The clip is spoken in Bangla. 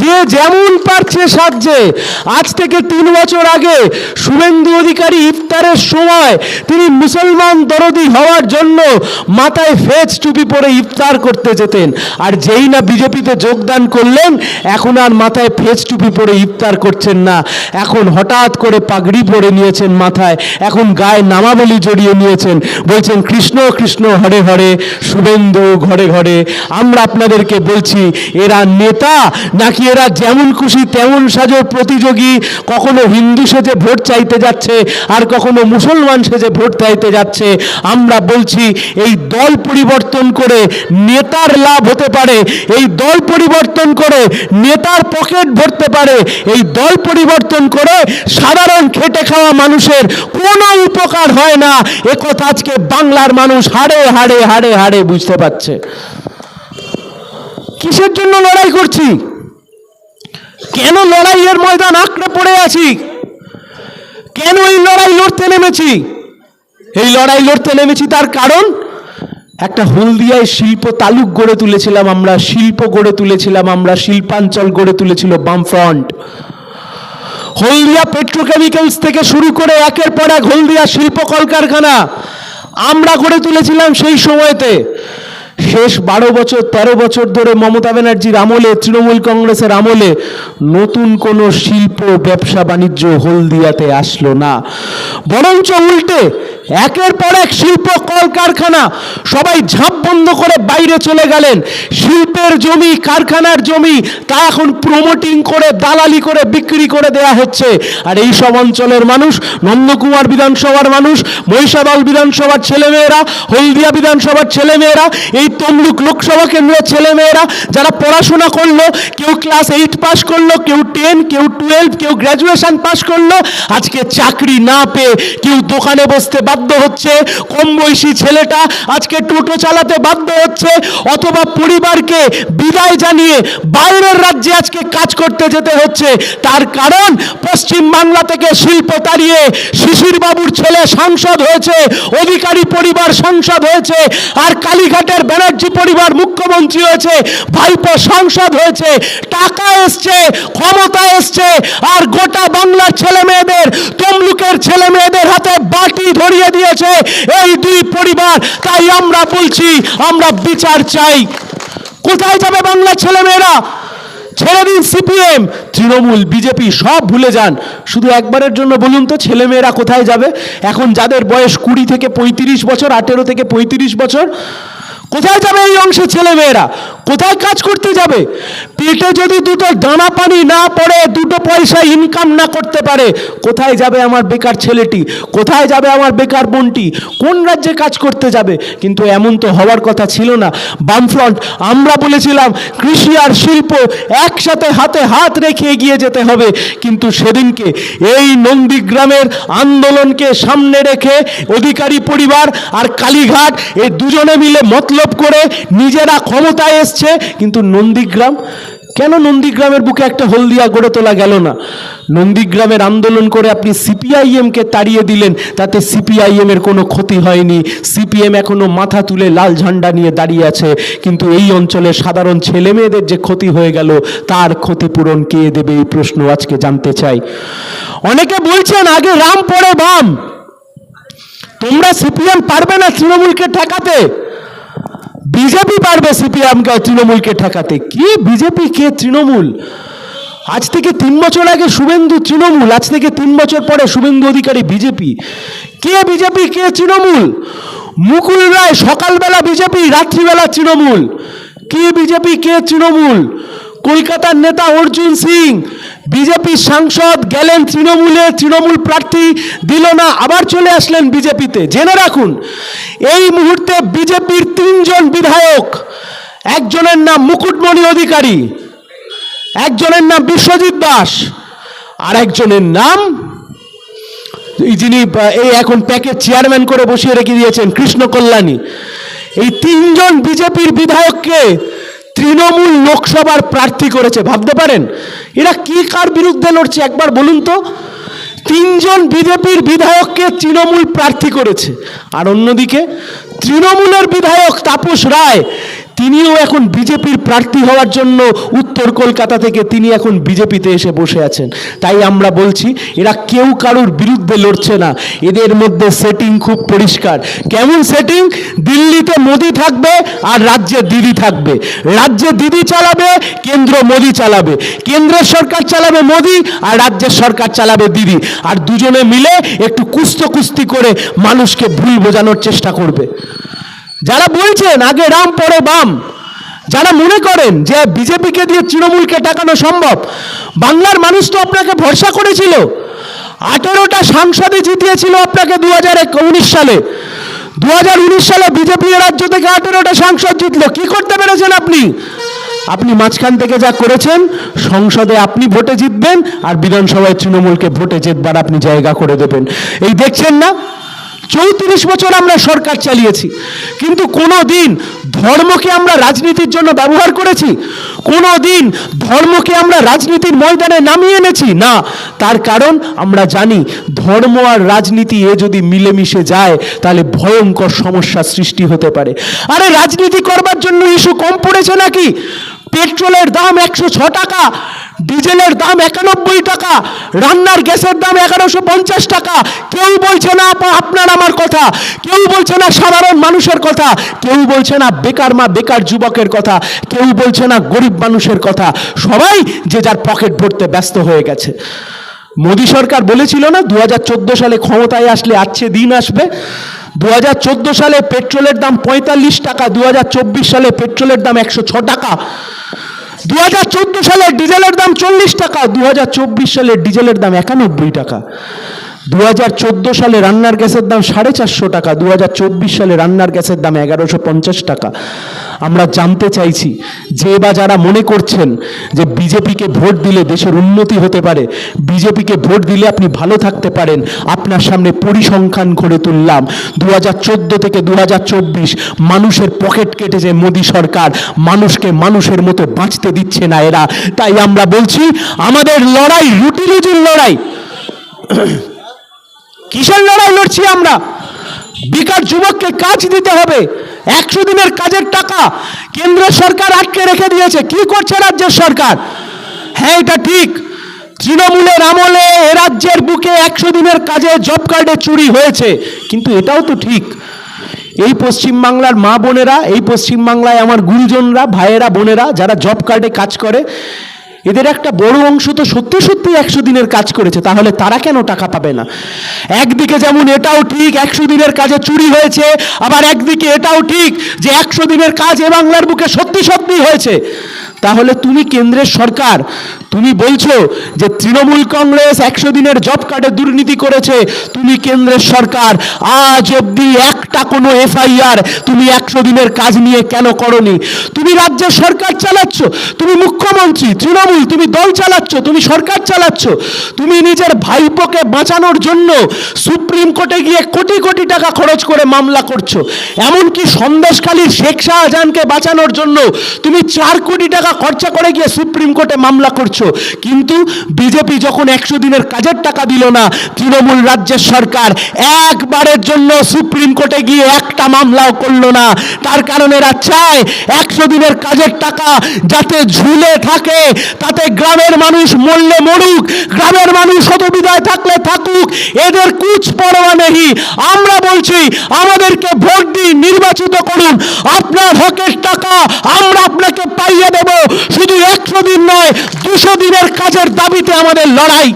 যে যেমন পারছে সাহায্যে আজ থেকে তিন বছর আগে শুভেন্দু অধিকারী ইফতারের সময় তিনি মুসলমান দরদি হওয়ার জন্য মাথায় ফেজ টুপি পরে ইফতার করতে যেতেন। আর যেই না বিজেপিতে যোগদান করলেন, এখন আর মাথায় ফেজ টুপি পরে ইফতার করছেন না। এখন হঠাৎ করে পাগড়ি পরে নিয়েছেন মাথায়, এখন গায়ে নামাবলী জড়িয়ে নিয়েছেন। বলছেন, কৃষ্ণ কৃষ্ণ, হরে হরে, শুভেন্দু, ঘরে ঘরে। আমরা আপনাদেরকে বলছি, এরা নেতা নাকি এরা যেমন খুশি তেমন সাজো প্রতিযোগী। কখনো হিন্দু সেজে ভোট চাইতে যাচ্ছে, আর কখনো মুসলমান সেজে ভোট চাইতে যাচ্ছে। আমরা বলছি, এই দল পরিবর্তন করে নেতার লাভ হতে পারে, এই দল পরিবর্তন করে নেতার পকেট ভরতে পারে, এই দল পরিবর্তন করে সাধারণ খেটে খাওয়া মানুষের কোনো উপকার হয় না। একথা আজকে বাংলার মানুষ হাড়ে হাড়ে হাড়ে হাড়ে বুঝতে পারছে। কিসের জন্য লড়াই করছি? কেন লড়াইয়ের ময়দান আঁকড়ে পড়ে আছি? কেন এই লড়াই লড়তে নেমেছি? এই লড়াই লড়তে নেমেছি তার কারণ, একটা হলদিয়ায় শিল্প তালুক গড়ে তুলেছিলাম আমরা, শিল্প গড়ে তুলেছিলাম আমরা, শিল্পাঞ্চল গড়ে তুলেছিল বামফ্রন্ট। হলদিয়া পেট্রোকেমিক্যালস থেকে শুরু করে একের পর এক হলদিয়া শিল্প কলকারখানা আমরা গড়ে তুলেছিলাম সেই সময়তে। শেষ বারো বছর ১৩ বছর ধরে মমতা ব্যানার্জির আমলে তৃণমূল কংগ্রেসের আমলে নতুন কোনো শিল্প, ব্যবসা, বাণিজ্য হলদিয়াতে আসলো না। বরঞ্চ উল্টে একের পর এক শিল্প কলকারখানা। সবাই ঝাঁপ বন্ধ করে বাইরে চলে গেলেন। শিল্পের জমি, কারখানার জমি, তা এখন প্রমোটিং করে, দালালি করে, বিক্রি করে দেয়া হচ্ছে। আর এই সব অঞ্চলের মানুষ, নন্দকুমার বিধানসভার মানুষ, মহিষাদল বিধানসভার ছেলেমেয়েরা, হলদিয়া বিধানসভার ছেলেমেয়েরা, এই তমলুক লোকসভা কেন্দ্রের ছেলেমেয়েরা, যারা পড়াশোনা করল, কেউ ক্লাস এইট পাস করল, কেউ টেন কেউ টুয়েলভ কেউ গ্র্যাজুয়েশন পাস করল, আজকে চাকরি না পেয়ে কেউ দোকানে বসতে বাধ্য হচ্ছে, কম বয়সী ছেলেটা আজকে টোটো চালাতে বাধ্য হচ্ছে, অথবা পরিবারকে বিদায় জানিয়ে বাইরের রাজ্যে আজকে কাজ করতে যেতে হচ্ছে। তার কারণ, পশ্চিম বাংলা থেকে শিল্প তাড়িয়ে শিশির বাবুর ছেলে সাংসদ হয়েছে, অধিকারী পরিবার সাংসদ হয়েছে, আর কালীঘাটের ব্যানার্জি পরিবার মুখ্যমন্ত্রী হয়েছে, ভাইপো সাংসদ হয়েছে। টাকা এসছে, ক্ষমতা এসছে, আর গোটা বাংলার ছেলে মেয়েদের তমলুকের ছেলে মেয়েদের হাতে বাটি এই দুই পরিবার, তাই আমরা বলছি, আমরা বিচার চাই। কোথায় যাবে বাংলা ছেলে মেয়েরা ছেড়ে দিন সিপিএম। তৃণমূল, বিজেপি সব ভুলে যান। শুধু একবারের জন্য বলুন তো, ছেলেমেয়েরা কোথায় যাবে? এখন যাদের বয়স কুড়ি থেকে পঁয়ত্রিশ বছর, আঠেরো থেকে পঁয়ত্রিশ বছর কোথায় যাবে এই অংশের ছেলেমেয়েরা? কোথায় কাজ করতে যাবে? পেটে যদি দুটো দানা পানি না পড়ে, দুটো পয়সা ইনকাম না করতে পারে, কোথায় যাবে আমার বেকার ছেলেটি? কোথায় যাবে আমার বেকার বোনটি? কোন রাজ্যে কাজ করতে যাবে? কিন্তু এমন তো হওয়ার কথা ছিল না। বামফ্রন্ট, আমরা বলেছিলাম, কৃষি আর শিল্প একসাথে হাতে হাত রেখে এগিয়ে যেতে হবে। কিন্তু সেদিনকে এই নন্দীগ্রামের আন্দোলনকে সামনে রেখে অধিকারী পরিবার আর কালীঘাট, এই দুজনে মিলে মতলব করে নিজেরা ক্ষমতায় এসছে, কিন্তু নন্দীগ্রাম, কেন নন্দীগ্রামের বুকে একটা হলদিয়া গড়ে তোলা গেল না? নন্দীগ্রামের আন্দোলন করে আপনি সিপিআইএমকে তাড়িয়ে দিলেন, তাতে সিপিআইএমের কোনো ক্ষতি হয়নি। সিপিএম এখনও মাথা তুলে লাল ঝান্ডা নিয়ে দাঁড়িয়ে আছে, কিন্তু এই অঞ্চলের সাধারণ ছেলে মেয়েদের যে ক্ষতি হয়ে গেল, তার ক্ষতিপূরণ কে দেবে এই প্রশ্ন আজকে জানতে চাই। অনেকে বলছেন, আগে রাম পড়ে বাম। তোমরা সিপিএম পারবে না তৃণমূলকে ঠেকাতে? বিজেপি পারবে সিপিএমকে তৃণমূলকে ঠেকাতে। কি বিজেপি? কে? তৃণমূল। আজ থেকে তিন বছর আগে শুভেন্দু তৃণমূল, আজ থেকে তিন বছর পরে শুভেন্দু অধিকারী বিজেপি। কে বিজেপি? কে তৃণমূল? মুকুল রায়, সকালবেলা বিজেপি, রাত্রিবেলা তৃণমূল। কে বিজেপি? কে তৃণমূল? কলকাতার নেতা অর্জুন সিং বিজেপি সাংসদ গেলেন তৃণমূলে, তৃণমূল প্রার্থী দিল না, আবার চলে আসলেন বিজেপিতে। জেনে রাখুন, এই মুহূর্তে বিজেপির তিনজন বিধায়ক, একজনের নাম মুকুটমণি অধিকারী, একজনের নাম বিশ্বজিৎ দাস, আর একজনের নাম যিনি, এই এখন প্যাকের চেয়ারম্যান করে বসিয়ে রেখে দিয়েছেন, কৃষ্ণ কল্যাণী। এই তিনজন বিজেপির বিধায়ককে তৃণমূল লোকসভার প্রার্থী করেছে, ভাবতে পারেন? এরা কি কার বিরুদ্ধে লড়ছে? একবার বলুন তো। তিনজন বিজেপির বিধায়ককে তৃণমূল প্রার্থী করেছে। আর অন্যদিকে, তৃণমূলের বিধায়ক তাপস রায় তিনিও এখন বিজেপির প্রার্থী হওয়ার জন্য উত্তর কলকাতা থেকে তিনি এখন বিজেপিতে এসে বসে আছেন। তাই আমরা বলছি, এরা কেউ কারোর বিরুদ্ধে লড়ছে না। এদের মধ্যে সেটিং খুব পরিষ্কার। কেমন সেটিং দিল্লিতে মোদি থাকবে আর রাজ্যে দিদি থাকবে। রাজ্যে দিদি চালাবে, কেন্দ্র মোদি চালাবে। কেন্দ্রের সরকার চালাবে মোদি আর রাজ্যের সরকার চালাবে দিদি। আর দুজনে মিলে একটু কুস্ত কুস্তি করে মানুষকে ভুল বোঝানোর চেষ্টা করবে। যারা বলছেন, আগে রাম, পরে বাম। যারা মনে করেন যে বিজেপিকে দিয়ে তৃণমূলকে টাকানো সম্ভব, বাংলার মানুষ তো আপনাকে ভরসা করেছিল। আঠেরোটা সাংসদে জিতিয়েছিল আপনাকে দু হাজার উনিশ সালে। দু হাজার উনিশ সালে বিজেপি রাজ্য থেকে আঠেরোটা সাংসদ জিতলো। কি করতে পেরেছেন আপনি? আপনি মাঝখান থেকে যা করেছেন, সংসদে আপনি ভোটে জিতবেন আর বিধানসভায় তৃণমূলকে ভোটে জিতবার আপনি জায়গা করে দেবেন। এই দেখছেন না? চৌত্রিশ বছর আমরা সরকার চালিয়েছি। কিন্তু কোনো দিন ধর্মকে আমরা রাজনীতির জন্য ব্যবহার করেছি কোনো দিন ধর্মকে আমরা রাজনীতির ময়দানে নামিয়ে এনেছি, না, তার কারণ আমরা জানি ধর্ম আর রাজনীতি এ যদি মিলেমিশে যায়, তাহলে ভয়ঙ্কর সমস্যা সৃষ্টি হতে পারে। আরে রাজনীতি করবার জন্য ইস্যু কম পড়েছে নাকি? পেট্রোলের দাম একশো টাকা ডিজেলের দাম একানব্বই টাকা, রান্নার গ্যাসের দাম এগারোশো পঞ্চাশ টাকা। কেউ বলছে না আপনার আমার কথা। কেউ বলছে না, সাধারণ মানুষের কথা। কেউ বলছে না, বেকার মা, বেকার যুবকের কথা। কেউ বলছে না, গরিব মানুষের কথা। সবাই যে যার পকেট ভরতে ব্যস্ত হয়ে গেছে। মোদী সরকার বলেছিল না দু হাজার চোদ্দ সালে ক্ষমতায় আসলে আছে দিন আসবে। দু হাজার চোদ্দ সালে পেট্রোলের দাম পঁয়তাল্লিশ টাকা দু হাজার চব্বিশ সালে পেট্রোলের দাম একশো টাকা। দু হাজার চোদ্দ সালে ডিজেলের দাম চল্লিশ টাকা দু হাজার চব্বিশ সালে ডিজেলের দাম একানব্বই টাকা। দু হাজার চোদ্দ সালে রান্নার গ্যাসের দাম সাড়ে চারশো টাকা দু হাজার চব্বিশ সালে রান্নার গ্যাসের দাম এগারোশো পঞ্চাশ টাকা। আমরা জানতে চাইছি যে বা যারা মনে করছেন যে বিজেপিকে ভোট দিলে দেশের উন্নতি হতে পারে, বিজেপিকে ভোট দিলে আপনি ভালো থাকতে পারেন, আপনার সামনে পরিসংখ্যান করে তুললাম। দু হাজার চোদ্দ থেকে দু হাজার চব্বিশ মানুষের পকেট কেটেছে মোদী সরকার, মানুষকে মানুষের মতো বাঁচতে দিচ্ছে না এরা। তাই আমরা বলছি, আমাদের লড়াই রুটি রুজির লড়াই। কিসের লড়াই লড়ছি আমরা? বেকার যুবককে কাজ দিতে হবে। একশো দিনের কাজের টাকা কেন্দ্র সরকার আটকে রেখে দিয়েছে। কি করছে রাজ্যের সরকার? হ্যাঁ এটা ঠিক। তৃণমূলের আমলে এ রাজ্যের বুকে একশো দিনের কাজে জব কার্ডে চুরি হয়েছে। কিন্তু এটাও তো ঠিক। এই পশ্চিমবাংলার মা বোনেরা, এই পশ্চিমবাংলায় আমার গুরুজনরা, ভাইয়েরা, বোনেরা, যারা জব কার্ডে কাজ করে এদের একটা বড় অংশ তো সত্যি সত্যি একশো দিনের কাজ করেছে, তাহলে তারা কেন টাকা পাবে না? একদিকে যেমন এটাও ঠিক একশো দিনের কাজে চুরি হয়েছে, আবার একদিকে এটাও ঠিক যে একশো দিনের কাজ এ বাংলার বুকে সত্যি সত্যি হয়েছে। তাহলে তুমি কেন্দ্রের সরকার। তুমি বলছো যে তৃণমূল কংগ্রেস একশো দিনের জব কার্ডে দুর্নীতি করেছে। তুমি কেন্দ্রের সরকার। আজ অবধি একটা কোনো এফআইআর তুমি একশো দিনের কাজ নিয়ে কেন করনি? তুমি রাজ্যের সরকার চালাচ্ছ। তুমি মুখ্যমন্ত্রী, তৃণমূল, তুমি দল চালাচ্ছ, তুমি সরকার চালাচ্ছ। তুমি নিজের ভাইপোকে বাঁচানোর জন্য সুপ্রিম কোর্টে গিয়ে কোটি কোটি টাকা খরচ করে মামলা করছ। এমনকি সন্দেশখালীর শেখ শাহজাহানকে বাঁচানোর জন্য তুমি চার কোটি টাকা খরচা করে গিয়ে সুপ্রিম কোর্টে মামলা করছ। কিন্তু বিজেপি যখন একশো দিনের কাজের টাকা দিল না, তৃণমূল রাজ্যের সরকার একবারের জন্য সুপ্রিম কোর্টে গিয়ে একটা মামলাও করল না। তার কারণে এরা চায় একশো দিনের কাজের টাকা যাতে ঝুলে থাকে, তাতে গ্রামের মানুষ মরলে মরুক, গ্রামের মানুষ হতবিদায় থাকলে থাকুক, এদের কুচ পরোয়া নেই। আমরা বলছি, আমাদেরকে ভোট দিন নির্বাচিত করুন। আপনার হকের টাকা আমরা আপনাকে পাইয়ে দেব। শুধু একশো দিন নয় দুশো দিনের কাজের দাবিতে আমাদের লড়াই।